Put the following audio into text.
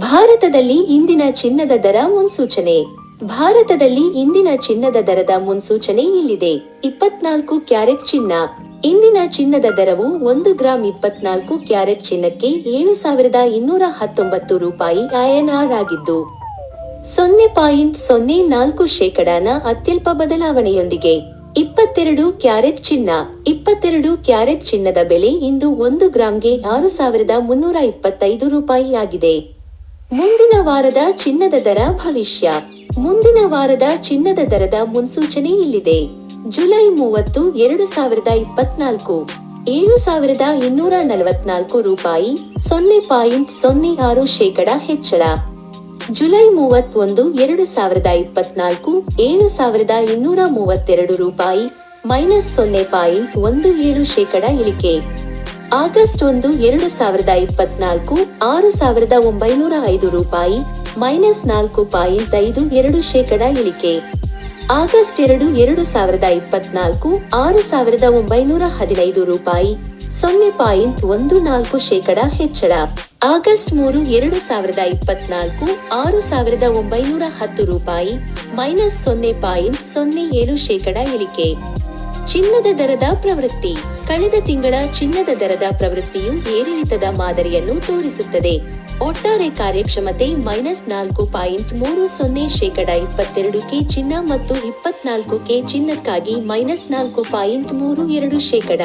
ಭಾರತದಲ್ಲಿ ಇಂದಿನ ಚಿನ್ನದ ದರ ಮುನ್ಸೂಚನೆ. ಭಾರತದಲ್ಲಿ ಇಂದಿನ ಚಿನ್ನದ ದರದ ಮುನ್ಸೂಚನೆ ಇಲ್ಲಿದೆ. ಇಪ್ಪತ್ನಾಲ್ಕು ಕ್ಯಾರೆಟ್ ಚಿನ್ನ. ಇಂದಿನ ಚಿನ್ನದ ದರವು ಒಂದು ಗ್ರಾಂ ಇಪ್ಪತ್ನಾಲ್ಕು ಕ್ಯಾರೆಟ್ ಚಿನ್ನಕ್ಕೆ ಏಳು ಸಾವಿರದ ಇನ್ನೂರ ಹತ್ತೊಂಬತ್ತು ರೂಪಾಯಿ ಐಎನ್ಆರ್ ಆಗಿದ್ದು, ಸೊನ್ನೆ ಪಾಯಿಂಟ್ ಸೊನ್ನೆ ನಾಲ್ಕು ಶೇಕಡಾನ ಅತ್ಯಲ್ಪ ಬದಲಾವಣೆಯೊಂದಿಗೆ. ಇಪ್ಪತ್ತೆರಡು ಕ್ಯಾರೆಟ್ ಚಿನ್ನ. ಇಪ್ಪತ್ತೆರಡು ಕ್ಯಾರೆಟ್ ಚಿನ್ನದ ಬೆಲೆ ಇಂದು ಒಂದು ಗ್ರಾಂಗೆ ಆರು ಸಾವಿರದ ಮುನ್ನೂರ ಇಪ್ಪತ್ತೈದು ರೂಪಾಯಿ ಆಗಿದೆ. ಮುಂದಿನ ವಾರದ ಚಿನ್ನದ ದರ ಭವಿಷ್ಯ. ಮುಂದಿನ ವಾರದ ಚಿನ್ನದ ದರದ ಮುನ್ಸೂಚನೆ ಇಲ್ಲಿದೆ. ಜುಲೈ ಮೂವತ್ತು, ಎರಡು ಸಾವಿರದ ಇಪ್ಪತ್ನಾಲ್ಕು. ಏಳು ಸಾವಿರದ ಇನ್ನೂರ ನಲವತ್ನಾಲ್ಕು ರೂಪಾಯಿ, ಸೊನ್ನೆ ಪಾಯಿಂಟ್ ಸೊನ್ನೆ ಆರು ಶೇಕಡ ಹೆಚ್ಚಳ. ಜುಲೈ ಮೂವತ್ತೊಂದು, ಎರಡು ಸಾವಿರದ ಇಪ್ಪತ್ನಾಲ್ಕು, ಏಳು ಸಾವಿರದ ಇನ್ನೂರ ಮೂವತ್ತೆರಡು ರೂಪಾಯಿ, ಮೈನಸ್ ಸೊನ್ನೆ ಪಾಯಿಂಟ್ ಒಂದು ಏಳು ಶೇಕಡ ಇಳಿಕೆ. ಆಗಸ್ಟ್ ಒಂದು ಎರಡು ಸಾವಿರದ ಇಪ್ಪತ್ನಾಲ್ಕು, ಆರು ಸಾವಿರದ ಒಂಬೈನೂರ ಐದು ರೂಪಾಯಿ, ಮೈನಸ್ ನಾಲ್ಕು ಪಾಯಿಂಟ್ ಐದು ಎರಡು ಶೇಕಡ ಇಳಿಕೆ. ಆಗಸ್ಟ್ ಎರಡು ಎರಡು ಸಾವಿರದ ಇಪ್ಪತ್ನಾಲ್ಕು, ಆರು ಸಾವಿರದ ಒಂಬೈನೂರ ಹದಿನೈದು ರೂಪಾಯಿ, ಸೊನ್ನೆ ಪಾಯಿಂಟ್ ಒಂದು ನಾಲ್ಕು ಶೇಕಡ ಹೆಚ್ಚಳ. ಆಗಸ್ಟ್ ಮೂರು, ಎರಡು ಸಾವಿರದ ಇಪ್ಪತ್ನಾಲ್ಕು, ಆರು ಸಾವಿರದ ಒಂಬೈನೂರ ಹತ್ತು ರೂಪಾಯಿ, ಮೈನಸ್ ಸೊನ್ನೆ ಪಾಯಿಂಟ್ ಸೊನ್ನೆ ಏಳು ಶೇಕಡ ಇಳಿಕೆ. ಚಿನ್ನದ ದರದ ಪ್ರವೃತ್ತಿ. ಕಳೆದ ತಿಂಗಳ ಚಿನ್ನದ ದರದ ಪ್ರವೃತ್ತಿಯು ಏರಿಳಿತದ ಮಾದರಿಯನ್ನು ತೋರಿಸುತ್ತದೆ. ಒಟ್ಟಾರೆ ಕಾರ್ಯಕ್ಷಮತೆ ಮೈನಸ್ ನಾಲ್ಕು ಪಾಯಿಂಟ್ ಮೂರು ಸೊನ್ನೆ ಶೇಕಡ ಇಪ್ಪತ್ತೆರಡು ಕೆ ಚಿನ್ನ ಮತ್ತು ಇಪ್ಪತ್ನಾಲ್ಕು ಕೆ ಚಿನ್ನಕ್ಕಾಗಿ ಮೈನಸ್ ನಾಲ್ಕು ಪಾಯಿಂಟ್ ಮೂರು ಎರಡು ಶೇಕಡ.